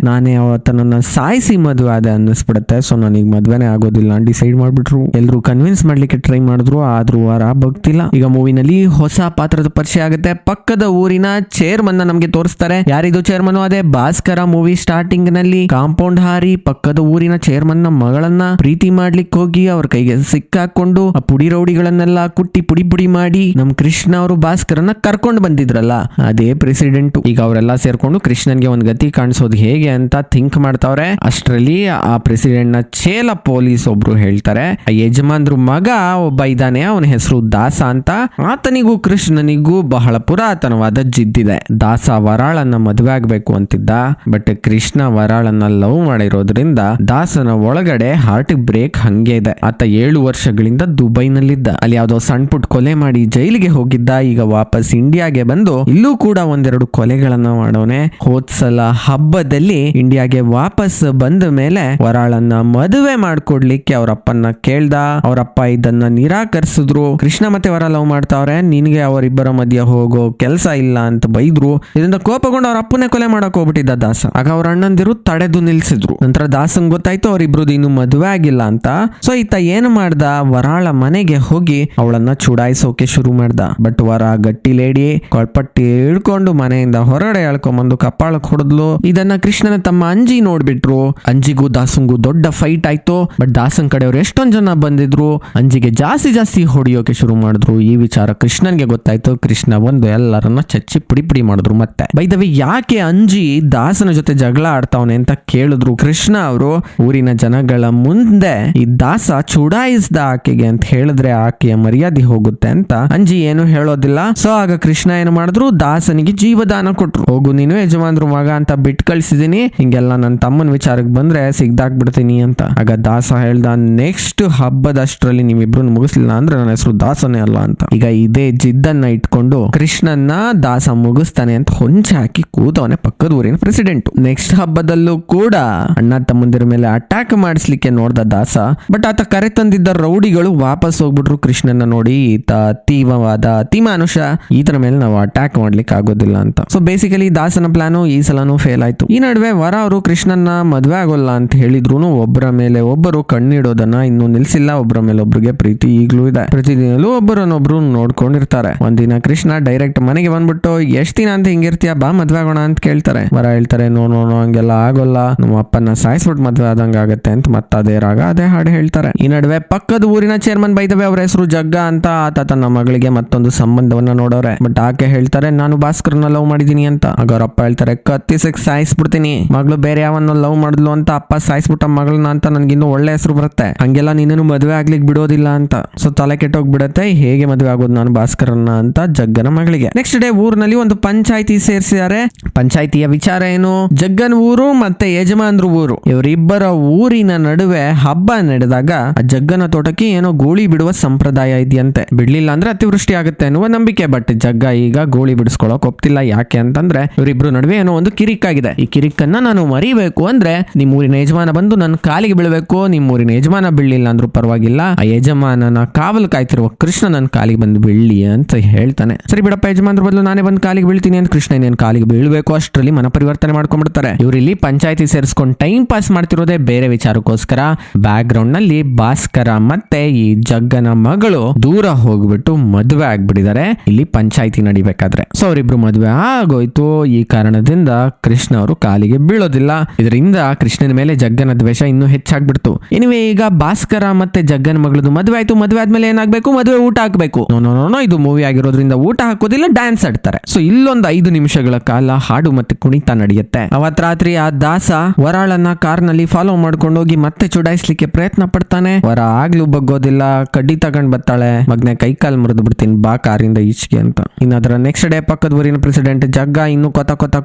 ನಾನೇ ಅವತ್ತನನ್ನ ಸಾಯಿಸಿ ಮದುವೆ ಆದ ಅನ್ನಿಸ್ಬಿಡುತ್ತೆ. ಸೊ ನನಗೆ ಮದ್ವೆನೇ ಆಗೋದಿಲ್ಲ. ಡಿಸೈಡ್ ಮಾಡ್ಬಿಟ್ರು. ಎಲ್ರು ಕನ್ವಿನ್ಸ್ ಮಾಡ್ಲಿಕ್ಕೆ ಟ್ರೈ ಮಾಡಿದ್ರು. ಆದ್ರೂ ವಾರ ಬಗ್ತಿಲ್ಲ ಈಗ ಮೂವಿನಲ್ಲಿ ಹೊಸ ಪಾತ್ರದ ಪರಿಚಯ ಆಗುತ್ತೆ. ಪಕ್ಕದ ಊರಿನ ಚೇರ್ಮನ್ ನಮಗೆ ತೋರಿಸ್ತಾರೆ. ಯಾರಿದು ಚೇರ್ಮನ್ ಅದೇ ಭಾಸ್ಕರ ಮೂವಿ ಸ್ಟಾರ್ಟಿಂಗ್ನಲ್ಲಿ ಕಾಂಪೌಂಡ್ ಹಾರಿ ಪಕ್ಕದ ಊರಿನ ಚೇರ್ಮನ್ನ ಮಗಳನ್ನ ಪ್ರೀತಿ ಮಾಡ್ಲಿಕ್ಕೆ ಹೋಗಿ ಅವ್ರ ಕೈಗೆ ಸಿಕ್ಕಾಕೊಂಡು ಆ ಪುಡಿ ರೌಡಿಗಳನ್ನೆಲ್ಲ ಕುಟ್ಟಿ ಪುಡಿ ಪುಡಿ ಮಾಡಿ ನಮ್ ಕೃಷ್ಣ ಅವರು ಭಾಸ್ಕರನ್ನ ಕರ್ಕೊಂಡು ಬಂದಿದ್ರಲ್ಲ. ಅದೇ ಪ್ರೆಸಿಡೆಂಟ್ ಈಗ ಅವರೆಲ್ಲ ಸೇರ್ಕೊಂಡು ಕೃಷ್ಣನ್ಗೆ ಒಂದ್ ಗತಿ ಕಾಣಿಸೋದು ಹೇಗೆ ಅಂತ ಥಿಂಕ್ ಮಾಡ್ತಾವ್ರೆ. ಅಷ್ಟರಲ್ಲಿ ಆ ಪ್ರೆಸಿಡೆಂಟ್ನ ಚೇಲ ಪೊಲೀಸ್ ಒಬ್ರು ಹೇಳ್ತಾರೆ ಯಜಮಾನ್ರು ಮಗ ಒಬ್ಬ ಇದ್ದಾನೆ, ಅವನ ಹೆಸರು ದಾಸ ಅಂತ. ಆತನಿಗೂ ಕೃಷ್ಣನಿಗೂ ಬಹಳ ಪುರಾತನವಾದ ಜಿದ್ದಿದೆ ದಾಸ ವರಾಳನ್ನ ಮದುವೆ ಆಗ್ಬೇಕು ಅಂತಿದ್ದ ಬಟ್ ಕೃಷ್ಣ ವರಾಳನ್ನ ಲವ್ ಮಾಡಿರೋದ್ರಿಂದ ದಾಸನ ಒಳಗಡೆ ಹಾರ್ಟ್ ಬ್ರೇಕ್ ಹಂಗೆ ಇದೆ. ಆತ ಏಳು ವರ್ಷಗಳಿಂದ ದುಬೈನಲ್ಲಿದ್ದ. ಅಲ್ಲಿ ಯಾವ್ದೋ ಸಣ್ಣ ಪುಟ್ ಕೊಲೆ ಮಾಡಿ ಜೈಲಿಗೆ ಹೋಗಿದ್ದ, ಈಗ ವಾಪಸ್ ಇಂಡಿಯಾಗೆ ಬಂದು ಇಲ್ಲೂ ಕೂಡ ಒಂದೆರಡು ಕೊಲೆಗಳನ್ನ ಮಾಡೋನೆ. ಹೋದ್ಸಲ ಹಬ್ಬದಲ್ಲಿ ಇಂಡಿಯಾಗೆ ವಾಪಸ್ ಬಂದ ಮೇಲೆ ವರಾಳನ್ನ ಮದುವೆ ಮಾಡ್ಕೊಡ್ಲಿಕ್ಕೆ ಅವರಪ್ಪನ್ನ ಕೇಳ್ದ. ಅವರಪ್ಪ ಇದನ್ನ ನಿರಾಕರಿಸಿದ್ರು. ಕೃಷ್ಣ ಮತ್ತೆ ವರ ಲವ್ ಮಾಡ್ತಾವ್ರೆ. ನಿನ್ಗೆ ಅವರಿಬ್ಬರ ಮಧ್ಯ ಹೋಗೋ ಕೆಲಸ ಇಲ್ಲ ಅಂತ ಬೈದ್ರು. ಇದರಿಂದ ಕೋಪಗೊಂಡು ಅವ್ರ ಅಪ್ಪನೇ ಕೊಲೆ ಮಾಡಕ್ ಹೋಗ್ಬಿಟ್ಟಿದ್ದ ದಾಸ. ಆಗ ಅವ್ರ ಅಣ್ಣಂದಿರು ತಡೆದು ನಿಲ್ಸಿದ್ರು. ನಂತರ ದಾಸಂಗ್ ಗೊತ್ತಾಯ್ತು ಅವರಿಬ್ರದ್ದು ಇನ್ನು ಮದುವೆ ಆಗಿಲ್ಲ ಅಂತ. ಸೊ ಈತ ಏನು ಮಾಡ್ದ? ವರಾಳ ಮನೆಗೆ ಹೋಗಿ ಅವಳನ್ನ ಚುಡಾಯಿಸೋಕೆ ಶುರು ಮಾಡ್ದ. ಬಟ್ ವರ ಗಟ್ಟಿ ಲೇಡಿ ಕೊಳ್ಪಟ್ಟಿ ಇಳ್ಕೊಂಡು ಮನೆಯಿಂದ ಹೊರಗಡೆ ಎಳ್ಕೊಂಬಂದು ಕಪ್ಪಾಳಕ್ ಹೊಡೆದು. ನೋಡಿದ್ಲು ಇದನ್ನ ಕೃಷ್ಣನ ತಮ್ಮ ಅಂಜಿ ನೋಡ್ಬಿಟ್ರು. ಅಂಜಿಗೂ ದಾಸಂಗೂ ದೊಡ್ಡ ಫೈಟ್ ಆಯ್ತು. ಬಟ್ ದಾಸನ್ ಕಡೆಯವ್ರು ಎಷ್ಟೊಂದ್ ಜನ ಬಂದಿದ್ರು. ಅಂಜಿಗೆ ಜಾಸ್ತಿ ಜಾಸ್ತಿ ಹೊಡಿಯೋಕೆ ಶುರು ಮಾಡಿದ್ರು. ಈ ವಿಚಾರ ಕೃಷ್ಣನ್ಗೆ ಗೊತ್ತಾಯ್ತು. ಕೃಷ್ಣ ಬಂದು ಎಲ್ಲರನ್ನ ಚಚ್ಚಿ ಪುಡಿ ಪುಡಿ ಮಾಡಿದ್ರು ಮತ್ತೆ. ಬೈದವಿ ಯಾಕೆ ಅಂಜಿ ದಾಸನ ಜೊತೆ ಜಗಳ ಆಡ್ತಾವನೆ ಅಂತ ಕೇಳಿದ್ರು ಕೃಷ್ಣ ಅವರು. ಊರಿನ ಜನಗಳ ಮುಂದೆ ಈ ದಾಸ ಚುಡಾಯಿಸ್ದ ಆಕೆಗೆ ಅಂತ ಹೇಳಿದ್ರೆ ಆಕೆಯ ಮರ್ಯಾದೆ ಹೋಗುತ್ತೆ ಅಂತ ಅಂಜಿ ಏನು ಹೇಳೋದಿಲ್ಲ. ಸೊ ಆಗ ಕೃಷ್ಣ ಏನು ಮಾಡಿದ್ರು? ದಾಸನಿಗೆ ಜೀವದಾನ ಕೊಟ್ರು. ಹೋಗು ನೀನು ಯಜಮಾನ್ರು ಮಗ. ಅಂತ ಬಿಟ್ ಕಳ್ಸಿದೀನಿ. ಹಿಂಗೆಲ್ಲ ನನ್ನ ತಮ್ಮನ ವಿಚಾರಕ್ಕೆ ಬಂದ್ರೆ ಸಿಗ್ದಾಕ್ಬಿಡ್ತೀನಿ ಅಂತ. ಆಗ ದಾಸ ಹೇಳ್ದ, ನೆಕ್ಸ್ಟ್ ಹಬ್ಬದಷ್ಟರಲ್ಲಿ ನೀವಿಬ್ರು ಮುಗಿಸ್ಲಿಲ್ಲ ಅಂದ್ರೆ ನನ್ನ ಹೆಸರು ದಾಸನೇ ಅಲ್ಲ ಅಂತ. ಈಗ ಇದೇ ಜಿದ್ದನ್ನ ಇಟ್ಕೊಂಡು ಕೃಷ್ಣನ್ನ ದಾಸ ಮುಗಿಸ್ತಾನೆ ಅಂತ ಹೊಂಚೆ ಹಾಕಿ ಕೂತವನೇ ಪಕ್ಕದ ಊರಿನ ಪ್ರೆಸಿಡೆಂಟ್ ನೆಕ್ಸ್ಟ್ ಹಬ್ಬದಲ್ಲೂ ಕೂಡ ಅಣ್ಣ ತಮ್ಮಂದಿರ ಮೇಲೆ ಅಟ್ಯಾಕ್ ಮಾಡಿಸ್ಲಿಕ್ಕೆ ನೋಡ್ದ ದಾಸ. ಬಟ್ ಆತ ಕರೆ ತಂದಿದ್ದ ರೌಡಿಗಳು ವಾಪಸ್ ಹೋಗ್ಬಿಟ್ರು ಕೃಷ್ಣನ ನೋಡಿ. ಈತ ತೀವ್ರವಾದ ಅತಿಮಾನುಷ. ಈತನ ಮೇಲೆ ನಾವು ಅಟ್ಯಾಕ್ ಮಾಡ್ಲಿಕ್ಕೆ ಆಗೋದಿಲ್ಲ ಅಂತ. ಸೊ ಬೇಸಿಕಲಿ ದಾಸನ ಪ್ಲಾನು ಈ ಸಲನೂ ಫೇಲ್ ಆಯ್ತು. ಈ ನಡುವೆ ವರ ಅವರು ಕೃಷ್ಣನ್ನ ಮದ್ವೆ ಆಗೋಲ್ಲ ಅಂತ ಹೇಳಿದ್ರು ಒಬ್ಬರ ಮೇಲೆ ಒಬ್ಬರು ಕಣ್ಣಿಡೋದನ್ನ ಇನ್ನು ನಿಲ್ಸಿಲ್ಲ. ಒಬ್ಬರ ಮೇಲೆ ಒಬ್ರಿಗೆ ಪ್ರೀತಿ ಈಗಲೂ ಇದೆ. ಪ್ರತಿದಿನಲೂ ಒಬ್ಬರನ್ನೊಬ್ರು ನೋಡ್ಕೊಂಡಿರ್ತಾರೆ. ಒಂದಿನ ಕೃಷ್ಣ ಡೈರೆಕ್ಟ್ ಮನೆಗೆ ಬಂದ್ಬಿಟ್ಟು, ಎಷ್ಟ್ ದಿನ ಅಂತ ಹಿಂಗಿರ್ತೀಯ? ಬಾ ಮದ್ವೆ ಆಗೋಣ ಅಂತ ಕೇಳ್ತಾರೆ. ವರ ಹೇಳ್ತಾರೆ, ನೋ ನೋ ನೋ, ಹಂಗೆಲ್ಲ ಆಗೋಲ್ಲ. ನಮ್ಮ ಅಪ್ಪನ ಸಾಯಿಸ್ಬಿಟ್ಟು ಮದ್ವೆ ಆದಂಗ ಆಗತ್ತೆ ಅಂತ ಮತ್ತೆ ಅದೇ ರಾಗ, ಅದೇ ಹಾಡು ಹೇಳ್ತಾರೆ. ಈ ನಡುವೆ ಪಕ್ಕದ ಊರಿನ ಚೇರ್ಮನ್ ಬೈದವೆ ಅವರ ಹೆಸರು ಜಗ್ಗ ಅಂತ ಆತ ತನ್ನ ಮಗಳಿಗೆ ಮತ್ತೊಂದು ಸಂಬಂಧವನ್ನ ನೋಡೋರೆ ಬಟ್ ಆಕೆ ಹೇಳ್ತಾರೆ, ನಾನು ಭಾಸ್ಕರ್ನ ಲವ್ ಮಾಡಿದೀನಿ ಅಂತ. ಆಗ ಹೇಳ್ತಾರೆ ಹೇಳ್ತಾರೆ ಕತ್ತಿಸಕ್ ಸಾಯಿಸ್ಬಿಡ್ತೀನಿ. ಮಗಳು ಬೇರೆ ಯಾವನ್ನ ಲವ್ ಮಾಡಿದ್ಲು ಅಂತ ಅಪ್ಪ ಸಾಯಿಸ್ಬಿಟ್ಟ ಮಗಳನ್ನ ಅಂತ ನನ್ಗಿನ್ನೂ ಒಳ್ಳೆ ಹೆಸರು ಬರುತ್ತೆ. ಹಂಗೆಲ್ಲ ನಿನ್ನೂ ಮದುವೆ ಆಗ್ಲಿಕ್ಕೆ ಬಿಡೋದಿಲ್ಲ ಅಂತ. ಸೊ ತಲೆ ಕೆಟ್ಟೋಗ್ಬಿಡತ್ತೆ ಹೇಗೆ ಮದುವೆ ಆಗೋದು ನಾನು ಭಾಸ್ಕರನ್ನ ಅಂತ ಜಗ್ಗನ ಮಗಳಿಗೆ. ನೆಕ್ಸ್ಟ್ ಡೇ ಊರಿನಲ್ಲಿ ಒಂದು ಪಂಚಾಯತಿ ಸೇರಿಸಿದ್ದಾರೆ ಪಂಚಾಯತಿಯ ವಿಚಾರ ಏನು? ಜಗ್ಗನ ಊರು ಮತ್ತೆ ಯಜಮಾನ್ರು ಊರು. ಇವರಿಬ್ಬರ ಊರಿನ ನಡುವೆ ಹಬ್ಬ ನಡೆದಾಗ ಆ ಜಗ್ಗನ ತೋಟಕ್ಕೆ ಏನೋ ಗೋಳಿ ಬಿಡುವ ಸಂಪ್ರದಾಯ ಇದೆಯಂತೆ. ಬಿಡ್ಲಿಲ್ಲ ಅಂದ್ರೆ ಅತಿವೃಷ್ಟಿ ಆಗುತ್ತೆ ಅನ್ನುವ ನಂಬಿಕೆ. ಬಟ್ ಜಗ್ಗ ಈಗ ಗೋಳಿ ಬಿಡಿಸ್ಕೊಳಕ್ ಒಪ್ತಿಲ್ಲ. ಯಾಕೆ ಅಂತಂದ್ರೆ ಇವರಿಬ್ರು ನಡುವೆ ಏನೋ ಒಂದು ಕಿರಿಕಾಗಿದೆ. ಈ ಕಿರಿಕನ್ನ ನಾನು ಮರಿಬೇಕು ಅಂದ್ರೆ ನಿಮ್ಮೂರಿನ ಯಜಮಾನ ಬಂದು ನನ್ನ ಕಾಲಿಗೆ ಬೀಳಬೇಕು, ನಿಮ್ಮೂರಿನ ಯಜಮಾನ ಬೀಳಲಿಲ್ಲ ಅಂದ್ರೂ ಪರವಾಗಿಲ್ಲ. ಆ ಯಜಮಾನನ ಕಾವಲು ಕಾಯ್ತಿರುವ ಕೃಷ್ಣ ನನ್ನ ಕಾಲಿಗೆ ಬಂದು ಬೀಳಲಿ ಅಂತ ಹೇಳ್ತಾನೆ. ಸರಿ ಬಿಡಪ್ಪ ಯಜಮಾನ್ರ ಬದಲು ನಾನೇ ಬಂದು ಕಾಲಿಗೆ ಬೀಳ್ತೀನಿ ಅಂತ ಕೃಷ್ಣ ಇನ್ನೇನು ಕಾಲಿಗೆ ಬೀಳ್ಬೇಕು ಅಷ್ಟರಲ್ಲಿ ಮನ ಪರಿವರ್ತನೆ ಮಾಡ್ಕೊಂಡ್ಬಿಡ್ತಾರೆ. ಇವರಿಲ್ಲಿ ಪಂಚಾಯತಿ ಸೇರಿಸ್ಕೊಂಡು ಟೈಮ್ ಪಾಸ್ ಮಾಡ್ತಿರೋದೇ ಬೇರೆ ವಿಚಾರಕ್ಕೋಸ್ಕರ. ಬ್ಯಾಕ್ ಗ್ರೌಂಡ್ನಲ್ಲಿ ಭಾಸ್ಕರ ಮತ್ತೆ ಈ ಜಗ್ಗನ ಮಗಳು ದೂರ ಹೋಗ್ಬಿಟ್ಟು ಮದುವೆ ಆಗ್ಬಿಟ್ಟಿದ್ದಾರೆ. ಇಲ್ಲಿ ಪಂಚಾಯತಿ ನಡಿಬೇಕಾದ್ರೆ. ಸೊ ಅವರಿಬ್ರು ಮದುವೆ ಆಗೋಯ್ತು. ಈ ಕಾರಣದಿಂದ ಕೃಷ್ಣ ಅವರು ಕಾಲಿಗೆ ಬೀಳೋದಿಲ್ಲ. ಇದರಿಂದ ಕೃಷ್ಣನ ಮೇಲೆ ಜಗ್ಗನ ದ್ವೇಷ ಇನ್ನೂ ಹೆಚ್ಚಾಗ್ಬಿಡ್ತು. ಇನ್ವೇ ಈಗ ಭಾಸ್ಕರ ಮತ್ತೆ ಜಗ್ಗನ ಮಗಳದು ಮದುವೆ ಆಯ್ತು. ಮದುವೆ ಆದ್ಮೇಲೆ ಏನಾಗ್ಬೇಕು? ಮದುವೆ ಊಟ ಹಾಕ್ಬೇಕು. ಇದು ಮೂವಿ ಆಗಿರೋದ್ರಿಂದ ಊಟ ಹಾಕೋದಿಲ್ಲ ಡ್ಯಾನ್ಸ್ ಆಡ್ತಾರೆ. ಸೊ ಇಲ್ಲೊಂದು ಐದು ನಿಮಿಷಗಳ ಕಾಲ ಹಾಡು ಮತ್ತೆ ಕುಣಿತ ನಡೆಯುತ್ತೆ. ಅವತ್ ರಾತ್ರಿ ಆ ದಾಸ ವರಾಳನ್ನ ಕಾರ್ನಲ್ಲಿ ಫಾಲೋ ಮಾಡ್ಕೊಂಡು ಹೋಗಿ ಮತ್ತೆ ಚುಡಾಯಿಸ್ಲಿಕ್ಕೆ ಪ್ರಯತ್ನ ಪಡ್ತಾನೆ. ವರ ಆಗ್ಲೂ ಬಗ್ಗೋದಿಲ್ಲ ಕಡ್ಡಿ ತಗೊಂಡ್ ಬರ್ತಾಳೆ. ಮಗ್ನೆ ಕೈ ಕಾಲ್ ಮುರಿದು ಬಿಡ್ತೀನಿ ಬಾ ಕಾರಿಂದ ಈಚೆಗೆ ಅಂತ. ಇನ್ನ ನೆಕ್ಸ್ಟ್ ಡೇ ಪಕ್ಕದ ಊರಿನ ಪ್ರೆಸಿಡೆಂಟ್ ಜಗ್ಗ ಇನ್ನು ಕೊತ ಕೊತ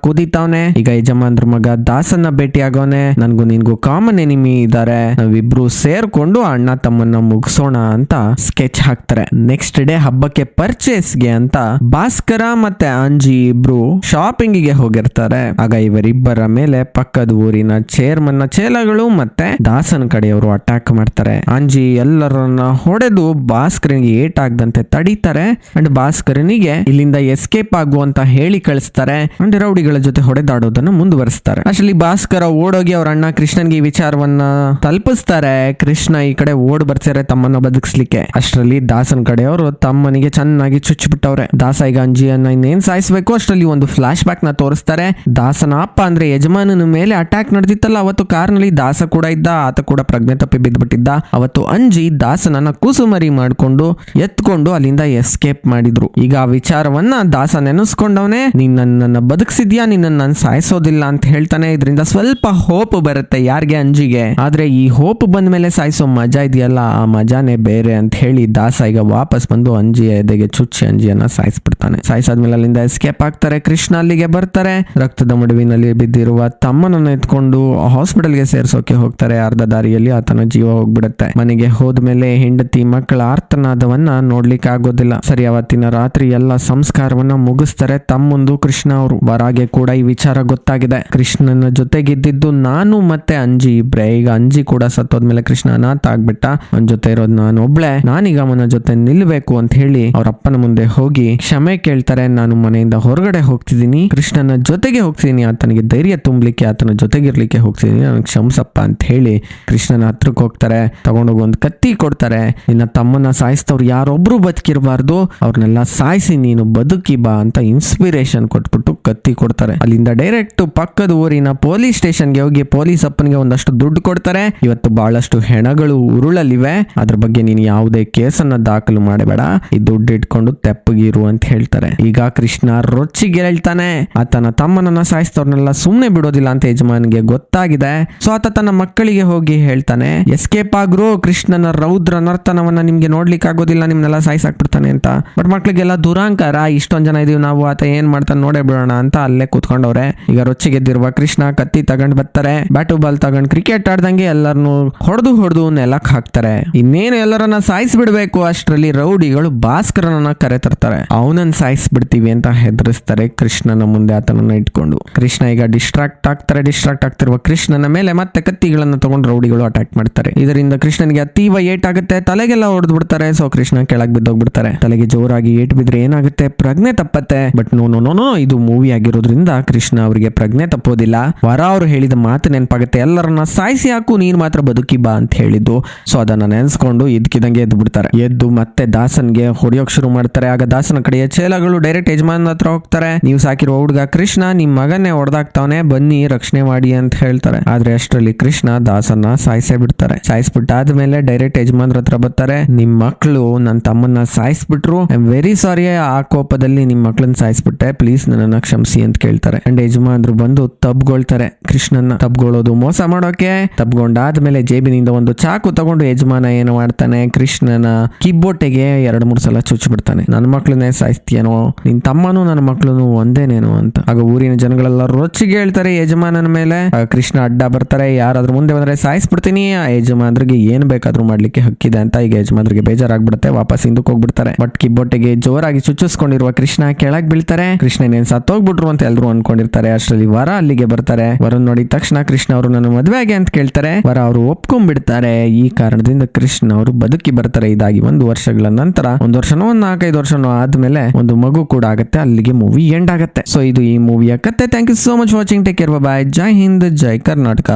ಈಗ ಯಜಮಾನ್ರ ಮಗ ದಾಸನ್ನ ಭೇಟಿ ಆಗೋನೆ ನನ್ಗೂ ನಿನ್ಗೂ ಕಾಮನ್ ಎನಿಮಿ ಇದಾರೆ. ನಾವಿಬ್ರು ಸೇರ್ಕೊಂಡು ಅಣ್ಣ ತಮ್ಮನ್ನ ಮುಗಿಸೋಣ ಅಂತ ಸ್ಕೆಚ್ ಹಾಕ್ತಾರೆ. ನೆಕ್ಸ್ಟ್ ಡೇ ಹಬ್ಬಕ್ಕೆ ಪರ್ಚೇಸ್ಗೆ ಅಂತ ಭಾಸ್ಕರ ಮತ್ತೆ ಅಂಜಿ ಇಬ್ರು ಶಾಪಿಂಗ್ಗೆ ಹೋಗಿರ್ತಾರೆ. ಆಗ ಇವರಿಬ್ಬರ ಮೇಲೆ ಪಕ್ಕದ ಊರಿನ ಚೇರ್ಮನ್ನ ಚೇಲಗಳು ಮತ್ತೆ ದಾಸನ್ ಕಡೆಯವರು ಅಟ್ಯಾಕ್ ಮಾಡ್ತಾರೆ. ಅಂಜಿ ಎಲ್ಲರನ್ನ ಹೊಡೆದು ಭಾಸ್ಕರನಿಗೆ ಏಟ್ ಆಗದಂತೆ ತಡೀತಾರೆ. ಅಂಡ್ ಭಾಸ್ಕರನಿಗೆ ಇಲ್ಲಿಂದ ಎಸ್ಕೇಪ್ ಆಗು ಅಂತ ಹೇಳಿ ಕಳಿಸ್ತಾರೆ. ಅಂಡ್ ರೌಡಿಗಳ ಜೊತೆ ಹೊಡೆದಾಡೋದನ್ನ ಮುಂದುವರಿಸ್ತಾರೆ. ಅಷ್ಟರಲ್ಲಿ ಭಾಸ್ಕರ ಓಡೋಗಿ ಅವ್ರ ಅಣ್ಣ ಕೃಷ್ಣನ್ಗೆ ಈ ವಿಚಾರವನ್ನ ತಲುಪಿಸ್ತಾರೆ. ಕೃಷ್ಣ ಈ ಕಡೆ ಓಡ್ ಬರ್ತಾರೆ ತಮ್ಮನ್ನ ಬದುಕಿಸ್ಲಿಕ್ಕೆ. ಅಷ್ಟರಲ್ಲಿ ದಾಸನ್ ಕಡೆಯವರು ತಮ್ಮನಿಗೆ ಚೆನ್ನಾಗಿ ಚುಚ್ಚಿಬಿಟ್ಟವ್ರೆ. ದಾಸ ಈಗ ಅಂಜಿಯನ್ನ ಇನ್ನೇನ್ ಸಾಯಿಸ್ಬೇಕು? ಅಷ್ಟರಲ್ಲಿ ಒಂದು ಫ್ಲಾಶ್ ಬ್ಯಾಕ್ನ ತೋರಿಸ್ತಾರೆ. ದಾಸನ ಅಪ್ಪ ಅಂದ್ರೆ ಯಜಮಾನನ ಮೇಲೆ ಅಟ್ಯಾಕ್ ನಡೆದಿತ್ತಲ್ಲ, ಅವತ್ತು ಕಾರ್ನಲ್ಲಿ ದಾಸ ಕೂಡ ಇದ್ದ, ಆತ ಕೂಡ ಪ್ರಜ್ಞೆ ತಪ್ಪಿ ಬಿದ್ದ್ಬಿಟ್ಟಿದ್ದ ಅವತ್ತು ಅಂಜಿ ದಾಸನನ್ನ ಕೂಸುಮರಿ ಮಾಡ್ಕೊಂಡು ಎತ್ಕೊಂಡು ಅಲ್ಲಿಂದ ಎಸ್ಕೇಪ್ ಮಾಡಿದ್ರು. ಈಗ ಆ ವಿಚಾರವನ್ನ ದಾಸ ನೆನೆಸ್ಕೊಂಡವನೇ, ನೀನ್ ನನ್ನ ಬದುಕಿಸಿದ್ಯಾ? ನಿನ್ನ ನಾನು ಸಾಯಿಸೋದಿಲ್ಲ ಅಂತ ಹೇಳ್ತಾನೆ, ಇದರಿಂದ ಸ್ವಲ್ಪ ಹೋಪ್ ಬರುತ್ತೆ ಯಾರಿಗೆ ಅಂಜಿಗೆ. ಆದ್ರೆ ಈ ಹೋಪ್ ಬಂದ ಮೇಲೆ ಸಾಯಿಸೋ ಮಜಾ ಇದೆಯಲ್ಲ, ಆ ಮಜಾನೇ ಬೇರೆ ಅಂತ ಹೇಳಿ ದಾಸ ಈಗ ವಾಪಸ್ ಬಂದು ಅಂಜಿಯ ಎದೆಗೆ ಚುಚ್ಚಿ ಅಂಜಿಯನ್ನ ಸಾಯಿಸ್ಬಿಡ್ತಾನೆ. ಸಾಯಿಸಾದ್ಮೇಲೆ ಅಲ್ಲಿಂದ ಎಸ್ಕೇಪ್ ಆಗ್ತಾರೆ, ಕೃಷ್ಣ ಅಲ್ಲಿಗೆ ಬರ್ತಾರೆ. ರಕ್ತದ ಮಡುವಿನಲ್ಲಿ ಬಿದ್ದಿರುವ ತಮ್ಮನನ್ನ ಎತ್ಕೊಂಡು ಹಾಸ್ಪಿಟಲ್ಗೆ ಸೇರ್ಸೋಕೆ ಹೋಗ್ತಾರೆ. ಅರ್ಧ ದಾರಿಯಲ್ಲಿ ಆತನ ಜೀವ ಹೋಗ್ಬಿಡುತ್ತೆ. ಮನೆಗೆ ಹೋದ್ಮೇಲೆ ಹೆಂಡತಿ ಮಕ್ಕಳ ಆರ್ತನಾದವನ್ನ ನೋಡ್ಲಿಕ್ಕೆ ಆಗೋದಿಲ್ಲ ಸರಿ, ಅವತ್ತಿನ ರಾತ್ರಿ ಎಲ್ಲ ಸಂಸ್ಕಾರವನ್ನ ಮುಗಿಸ್ತಾರೆ ತಮ್ಮಂದು ಕೃಷ್ಣ ಅವರು. ವರಾಗೆ ಕೂಡ ಈ ವಿಚಾರ ಗೊತ್ತಾಗಿದೆ. ಕೃಷ್ಣನ ಜೊತೆಗಿದ್ದಿದ್ದು ನಾನು ಮತ್ತೆ ಅಂಜಿ ಇಬ್ರೆ. ಈಗ ಅಂಜಿ ಕೂಡ ಸತ್ತೋದ್ಮೇಲೆ ಕೃಷ್ಣ ಅನಾಥ ಆಗ್ಬಿಟ್ಟ. ಅವನ ಜೊತೆ ಇರೋದು ನಾನು ಒಬ್ಳೆ. ನಾನೀಗ ಅವನ ಜೊತೆ ನಿಲ್ಬೇಕು ಅಂತ ಹೇಳಿ ಅವ್ರ ಅಪ್ಪನ ಮುಂದೆ ಹೋಗಿ ಕ್ಷಮೆ ಕೇಳ್ತಾರೆ. ನಾನು ಮನೆಯಿಂದ ಹೊರಗಡೆ ಹೋಗ್ತಿದ್ದೀನಿ. ಕೃಷ್ಣನ ಜೊತೆಗೆ ಹೋಗ್ತಿದ್ದೀನಿ ಆತನಿಗೆ ಧೈರ್ಯ ತುಂಬಲಿಕ್ಕೆ, ಆತನ ಜೊತೆಗಿರ್ಲಿಕ್ಕೆ ಹೋಗ್ತಿದ್ದೀನಿ ನನಗೆ ಕ್ಷಮಸಪ್ಪ ಅಂತ ಹೇಳಿ ಕೃಷ್ಣನ ಹತ್ರಕ್ಕೆ ಹೋಗ್ತಾರೆ. ತಗೊಂಡೋಗಿ ಒಂದು ಕತ್ತಿ ಕೊಡ್ತಾರೆ. ನಿನ್ನ ತಮ್ಮನ ಸಾಯಿಸ್ತವ್ರು ಯಾರೊಬ್ರು ಬದುಕಿರಬಾರ್ದು. ಅವ್ರನ್ನೆಲ್ಲ ಸಾಯಿಸಿ ನೀನು ಬದುಕಿ ಬಾ ಅಂತ ಇನ್ಸ್ಪಿರೇಷನ್ ಕೊಟ್ಬಿಟ್ಟು ಕತ್ತಿ ಕೊಡ್ತಾರೆ. ಅಲ್ಲಿಂದ ಡೈರೆಕ್ಟ್ ಪಕ್ಕದ ಊರಿನ ಪೊಲೀಸ್ ಸ್ಟೇಷನ್ಗೆ ಹೋಗಿ ಪೊಲೀಸ್ ಅಪ್ಪನಿಗೆ ಒಂದಷ್ಟು ದುಡ್ಡು ಕೊಡ್ತಾರೆ. ಇವತ್ತು ಬಹಳಷ್ಟು ಹೆಣಗಳು ಉರುಳಲಿವೆ. ಅದ್ರ ಬಗ್ಗೆ ನೀನು ಯಾವುದೇ ಕೇಸನ್ನ ದಾಖಲು ಮಾಡಬೇಡ. ಈ ದುಡ್ಡು ಇಟ್ಕೊಂಡು ತೆಪ್ಪಗಿರು ಅಂತ ಹೇಳ್ತಾರೆ. ಈಗ ಕೃಷ್ಣ ರೊಚ್ಚಿಗೆ ಹೇಳ್ತಾನೆ, ಆತನ ತಮ್ಮನನ್ನ ಸಾಯಿಸ್ತವ್ರನ್ನೆಲ್ಲ ಸುಮ್ನೆ ಬಿಡೋದಿಲ್ಲ ಅಂತ ಯಜಮಾನಿಗೆ ಗೊತ್ತಾಗಿದೆ. ಸೊ ಆತ ತನ್ನ ಮಕ್ಕಳಿಗೆ ಹೋಗಿ ಹೇಳ್ತಾನೆ ಎಸ್ಕೇಪ್ ಆಗ್ರು, ಕೃಷ್ಣನ ರೌದ್ರ ನರ್ತನವನ್ನ ನಿಮ್ಗೆ ನೋಡ್ಲಿಕ್ಕೆ ಆಗೋದಿಲ್ಲ ನಿಮ್ನೆಲ್ಲ ಸಾಯಿಸಾಕ್ಬಿಡ್ತಾನೆ ಅಂತ. ಬಟ್ ಮಕ್ಳಿಗೆಲ್ಲ ದುರಾಂಕಾರ, ಇಷ್ಟೊಂದ್ ಜನ ಇದೀವಿ ನಾವು, ಆತ ಏನ್ ಮಾಡ್ತಾನೆ ನೋಡೇ ಬಿಡೋಣ ಅಂತ ಅಲ್ಲೇ ಕೂತ್ಕೊಂಡವ್ರೆ. ಈಗ ರೊಚ್ಚಿ ಗೆದ್ದಿರುವ ಕೃಷ್ಣ ಕತ್ತಿ ತಗೊಂಡ್ ಬರ್ತಾರೆ. ಬ್ಯಾಟು ಬಾಲ್ ತಗೊಂಡ್ ಕ್ರಿಕೆಟ್ ಆಡ್ದಂಗೆ ಎಲ್ಲರನ್ನು ಹೊಡೆದು ಹೊಡೆದು ನೆಲಕ್ ಹಾಕ್ತಾರೆ. ಇನ್ನೇನು ಎಲ್ಲರನ್ನ ಸಾಯಿಸ್ಬಿಡ್ಬೇಕು ಅಷ್ಟರಲ್ಲಿ ರೌಡಿಗಳು ಭಾಸ್ಕರನನ್ನ ಕರೆ ತರ್ತಾರೆ ಅವನನ್ನ ಸಾಯಿಸ್ಬಿಡ್ತೀವಿ ಅಂತ ಹೆದರಿಸ್ತಾರೆ ಕೃಷ್ಣನ ಮುಂದೆ ಆತನನ್ನ ಇಟ್ಕೊಂಡು. ಕೃಷ್ಣ ಈಗ ಡಿಸ್ಟ್ರಾಕ್ಟ್ ಆಗ್ತಾರೆ. ಡಿಸ್ಟ್ರಾಕ್ಟ್ ಆಗ್ತಿರುವ ಕೃಷ್ಣನ ಮೇಲೆ ಮತ್ತೆ ಕತ್ತಿಗಳನ್ನ ತಗೊಂಡು ರೌಡಿಗಳು ಅಟ್ಯಾಕ್ ಮಾಡ್ತಾರೆ. ಇದರಿಂದ ಕೃಷ್ಣನಿಗೆ ಅತೀವ ಏಟ್ ಆಗುತ್ತೆ ತಲೆಗೆಲ್ಲ ಹೊಡೆದು ಬಿಡ್ತಾರೆ ಸೊ ಕೃಷ್ಣ ಕೆಳಗ್ ಬಿದ್ದೋಗ್ಬಿಡ್ತಾರೆ. ತಲೆಗೆ ಜೋರಾಗಿ ಏಟ್ ಬಿದ್ರೆ ಏನಾಗುತ್ತೆ? ಪ್ರಜ್ಞೆ ತಪ್ಪತ್ತೆ. ಬಟ್ ನೋ ನೋ ನೋ ಇದು ಮೂವಿ ಆಗಿರೋದ್ರಿಂದ ಕೃಷ್ಣ ಅವರಿಗೆ ಪ್ರಜ್ಞೆ ತಪ್ಪೋದಿಲ್ಲ. ವರ ಅವರು ಹೇಳಿದ ಮಾತು ನೆನಪಾಗುತ್ತೆ. ಎಲ್ಲರನ್ನ ಸಾಯಿಸಿ ಹಾಕು, ನೀನ್ ಮಾತ್ರ ಬದುಕಿ ಬಾ ಅಂತ ಹೇಳಿದ್ದು. ಸೊ ಅದನ್ನ ನೆನೆಸ್ಕೊಂಡು ಇದ್ಕಿದಂಗೆ ಎದ್ದು ಬಿಡ್ತಾರೆ ಎದ್ದು ಮತ್ತೆ ದಾಸನ್ಗೆ ಹೊಡೆಯೋಕ್ ಶುರು ಮಾಡ್ತಾರೆ. ಆಗ ದಾಸನ ಕಡೆಯ ಚೇಲಗಳು ಡೈರೆಕ್ಟ್ ಯಜಮಾನ್ ಹತ್ರ ಹೋಗ್ತಾರೆ. ನೀವು ಸಾಕಿರೋ ಹುಡುಗ ಕೃಷ್ಣ, ನಿಮ್ ಮಗನ್ನೇ ಹೊಡೆದಾಗ್ತಾವನೆ ಬನ್ನಿ ರಕ್ಷಣೆ ಮಾಡಿ ಅಂತ ಹೇಳ್ತಾರೆ. ಆದ್ರೆ ಅಷ್ಟರಲ್ಲಿ ಕೃಷ್ಣ ದಾಸನ್ನ ಸಾಯಿಸೇ ಬಿಡ್ತಾರೆ. ಸಾಯಿಸ್ಬಿಟ್ಟಾದ್ಮೇಲೆ ಡೈರೆಕ್ಟ್ ಯಜಮಾನ್ರ ಹತ್ರ ಬರ್ತಾರೆ. ನಿಮ್ ಮಕ್ಕಳು ನನ್ನ ತಮ್ಮನ್ನ ಸಾಯಿಸ್ಬಿಟ್ರು. ಐ ವೆರಿ ಸಾರಿ ಆ ಕೋಪದಲ್ಲಿ ನಿಮ್ ಮಕ್ಳನ್ನ ಸಾಯಿಸ್ಬಿಟ್ಟೆ. ಪ್ಲೀಸ್ ನನ್ನನ್ನ ಕ್ಷಮಿಸಿ ಅಂತ ಕೇಳ್ತಾರೆ. ಅಂಡ್ ಯಜಮಾನ್ರು ಬಂದು ತಬ್ಗೊಳ್ತಾರೆ ಕೃಷ್ಣನ್ನ. ತಬ್ಗೊಳ್ಳೋದು ಮೋಸ ಮಾಡೋಕೆ. ತಬ್ಗೊಂಡಾದ್ಮೇಲೆ ಜೇಬಿನಿಂದ ಒಂದು ಚಾಕು ತಗೊಂಡು ಯಜಮಾನ ಏನು ಮಾಡ್ತಾನೆ? ಕೃಷ್ಣನ ಕಿಬ್ಬೊಟ್ಟೆಗೆ ಎರಡ್ ಮೂರ್ ಸಲ ಚುಚ್ಚಿಬಿಡ್ತಾನೆ. ನನ್ನ ಮಕ್ಳನ್ನೇ ಸಾಯಿಸ್ತೀಯನೋ? ನಿನ್ ತಮ್ಮನೂ ನನ್ನ ಮಕ್ಳು ಒಂದೇನೇನು? ಅಂತ. ಆಗ ಊರಿನ ಜನಗಳೆಲ್ಲ ರೊಚ್ಚಿಗೆ ಹೇಳ್ತಾರೆ ಯಜಮಾನನ ಮೇಲೆ. ಕೃಷ್ಣ ಅಡ್ಡ ಬರ್ತಾರೆ. ಯಾರಾದ್ರೂ ಮುಂದೆ ಬಂದ್ರೆ ಸಾಯಿಸ್ಬಿಡ್ತೀನಿ. ಆ ಯಜಮಾನ್ರಿಗೆ ಏನ್ ಬೇಕಾದ್ರೂ ಮಾಡ್ಲಿಕ್ಕೆ ಹಕ್ಕಿದೆ ಅಂತ. ಈಗ ಯಜಮಾನ್ರಿಗೆ ಬೇಜಾರಾಗ್ಬಿಡುತ್ತೆ. ವಾಪಸ್ ಹಿಂದಕ್ಕೆ ಹೋಗ್ಬಿಡ್ತಾರೆ. ಬಟ್ ಕಿಬ್ಬೊಟ್ಟೆಗೆ ಜೋರಾಗಿ ಚುಚ್ಚಿಸ್ಕೊಂಡಿರುವ ಕೃಷ್ಣ ಕೆಳಗ್ ಬೀಳ್ತಾರೆ. ಕೃಷ್ಣ ಏನ್ ಸತ್ತೋಗ್ಬಿಟ್ರು ಅಂತ ಎಲ್ರು ಅನ್ಕೊಂಡಿರ್ತಾರೆ ಅಷ್ಟರಲ್ಲಿ ವರ ಅಲ್ಲಿಗೆ ಬರ್ತಾರೆ. ವರನ್ ನೋಡಿದ ತಕ್ಷಣ ಕೃಷ್ಣ ಅವರು, ನನ್ನ ಮದುವೆ ಅಂತ ಕೇಳ್ತಾರೆ. ವರ ಅವರು ಒಪ್ಕೊಂಡ್ಬಿಡ್ತಾರೆ. ಈ ಕಾರಣದಿಂದ ಕೃಷ್ಣ ಅವರು ಬದುಕಿ ಬರ್ತಾರೆ. ಇದಾಗಿ ಒಂದು ವರ್ಷಗಳ ನಂತರ, ಒಂದು ವರ್ಷನೋ, ಒಂದ್ ನಾಲ್ಕೈದು ವರ್ಷನೋ ಆದ್ಮೇಲೆ ಒಂದು ಮಗು ಕೂಡ ಆಗುತ್ತೆ. ಅಲ್ಲಿಗೆ ಮೂವಿ ಎಂಡ್ ಆಗುತ್ತೆ. ಸೊ ಇದು ಈ ಮೂವಿಯ ಕತೆ. Thank you so much watching take care bye Jai Hind, Jai Karnataka.